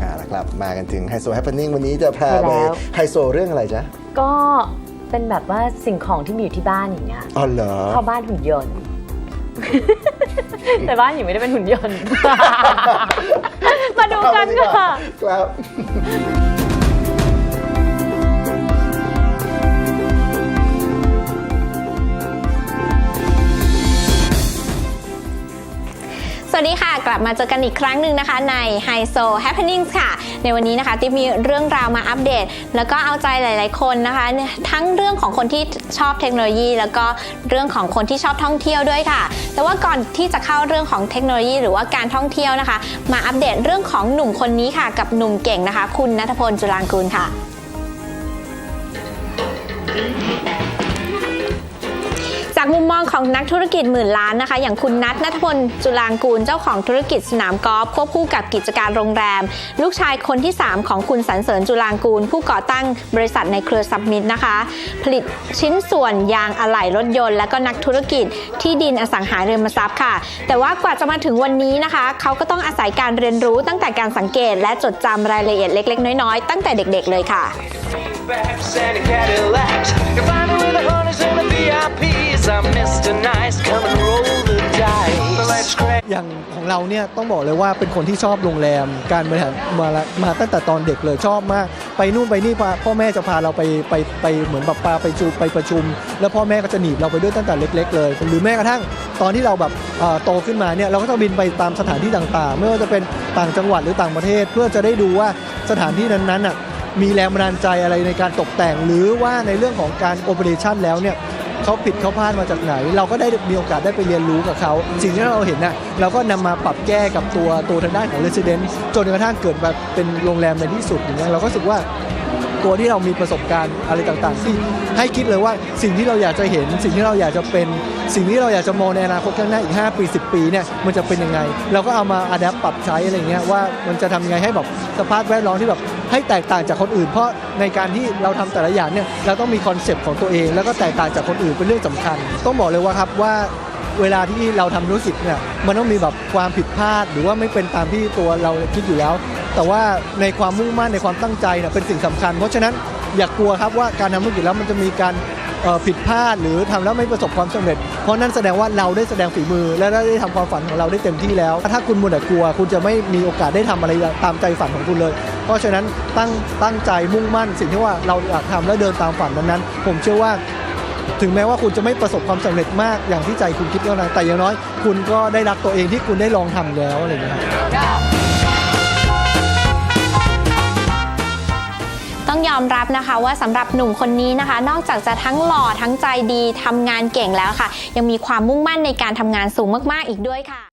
อ่าละครับมากันถึงไฮโซแฮป p ป n นิ่งวันนี้จะพาใช่ไปแล้ว ไฮโซเรื่องอะไรจ๊ะก็เป็นแบบว่าสิ่งของที่มีอยู่ที่บ้านอย่างเงี้ยอ๋อเหรอ เข้าบ้านหุ่นยนต์ แต่บ้านอยู่ไม่ได้เป็นหุ่นยนต์ มาดูกันค่ะ ครับ วัสดีค่ะ กลับมาเจอกันอีกครั้งหนึ่งนะคะ ใน h i s o Happenings ค่ะ ในวันนี้นะคะติ๊บมีเรื่องราวมาอัปเดต แล้วก็เอาใจหลาย ๆ คนนะคะ ทั้งเรื่องของคนที่ชอบเทคโนโลยี แล้วก็เรื่องของคนที่ชอบท่องเที่ยวด้วยค่ะ แต่ว่าก่อนที่จะเข้าเรื่องของเทคโนโลยี หรือว่าการท่องเที่ยวนะคะ มาอัปเดตเรื่องของหนุ่มคนนี้ค่ะ กับหนุ่มเก่งนะคะ คุณนัทพลจุลางกูลค่ะ จากมุมมองของนักธุรกิจหมื่นล้านนะคะ อย่างคุณนัทนัทพลจุลางกูลเจ้าของธุรกิจสนามกอล์ฟควบคู่กับกิจการโรงแรม ลูกชายคนที่ 3 ของคุณสรรเสริญจุลางกูล ผู้ก่อตั้งบริษัทในเครือซับมิตนะคะ ผลิตชิ้นส่วนยางอะไหล่รถยนต์ และก็นักธุรกิจที่ดินอสังหาริมทรัพย์ค่ะ แต่ว่ากว่าจะมาถึงวันนี้นะคะ เขาก็ต้องอาศัยการเรียนรู้ตั้งแต่การสังเกต และจดจำรายละเอียดเล็ก ๆ น้อยๆตั้งแต่เด็ก ๆ เลยค่ะ อย่างของเราเนี่ยต้องบอกเลยว่าเป็นคนที่ชอบโรงแรม การบริหารมาละมาตั้งแต่ตอนเด็กเลยชอบมาก ไปนู่นไปนี่พาพ่อแม่จะพาเราไปไปไปเหมือนแบบพาไปจูไปประชุม แล้วพ่อแม่ก็จะหนีบเราไปด้วยตั้งแต่เล็ก ๆ เลย หรือแม้กระทั่งตอนที่เราแบบโตขึ้นมาเนี่ยเราก็ต้องบินไปตามสถานที่ต่างๆ ไม่ว่าจะเป็นต่างจังหวัดหรือต่างประเทศ เพื่อจะได้ดูว่าสถานที่นั้นๆอะมีแรงบันดาลใจอะไรในการตกแต่ง หรือว่าในเรื่องของการโอเปอเรชั่นแล้วเนี่ย เขาผิดเขาพลาดมาจากไหน เราก็ได้มีโอกาสได้ไปเรียนรู้กับเขาสิ่งที่เราเห็นน่ะเราก็นำมาปรับแก้กับตัวตัวทางด้านของ Resident จนกระทั่งเกิดมาเป็นโรงแรมในที่สุดอย่างเงี้ยเราก็รู้สึกว่า ตัวที่เรามีประสบการณ์อะไรต่างๆที่ให้คิดเลยว่าสิ่งที่เราอยากจะเห็น สิ่งที่เราอยากจะเป็น สิ่งที่เราอยากจะมองในอนาคตข้างหน้าอีก 5 ปี 10 ปีเนี่ยมันจะเป็นยังไง เราก็เอามาอัดแอปปรับใช้อะไรเงี้ยว่ามันจะทำยังไงให้แบบสภาพแวดล้อมที่แบบให้แตกต่างจากคนอื่น เพราะในการที่เราทำแต่ละอย่างเนี่ยเราต้องมีคอนเซปต์ของตัวเอง แล้วก็แตกต่างจากคนอื่นเป็นเรื่องสำคัญ ต้องบอกเลยว่าครับว่า เวลาที่เราทำธุรกิจเนี่ยมันต้องมีแบบความผิดพลาด หรือว่าไม่เป็นตามที่ตัวเราคิดอยู่แล้ว แต่ว่าในความมุ่งมั่นในความตั้งใจเนี่ยเป็นสิ่งสำคัญ เพราะฉะนั้นอย่ากลัวครับว่าการทำธุรกิจแล้วมันจะมีการผิดพลาดหรือทำแล้วไม่ประสบความสำเร็จ เพราะนั่นแสดงว่าเราได้แสดงฝีมือ และได้ทำความฝันของเราได้เต็มที่แล้ว ถ้าคุณมัวแต่กลัว คุณจะไม่มีโอกาสได้ทำอะไรตามใจฝันของคุณเลย เพราะฉะนั้นตั้งตั้งใจมุ่งมั่น สิ่งที่ว่าเราอยากทำและเดินตามฝันนั้นๆผมเชื่อว่าถึงแม้ว่าคุณจะไม่ประสบความสำเร็จมากอย่างที่ใจคุณคิดก็ตามแต่อย่างน้อย คุณก็ได้รักตัวเองที่คุณได้ลองทำแล้วอะไรอย่างเงี้ย องยอมรับนะคะว่าสำหรับหนุ่มคนนี้นะคะ นอกจากจะทั้งหล่อทั้งใจดีทำงานเก่งแล้วค่ะ ยังมีความมุ่งมั่นในการทำงานสูงมากๆอีกด้วยค่ะ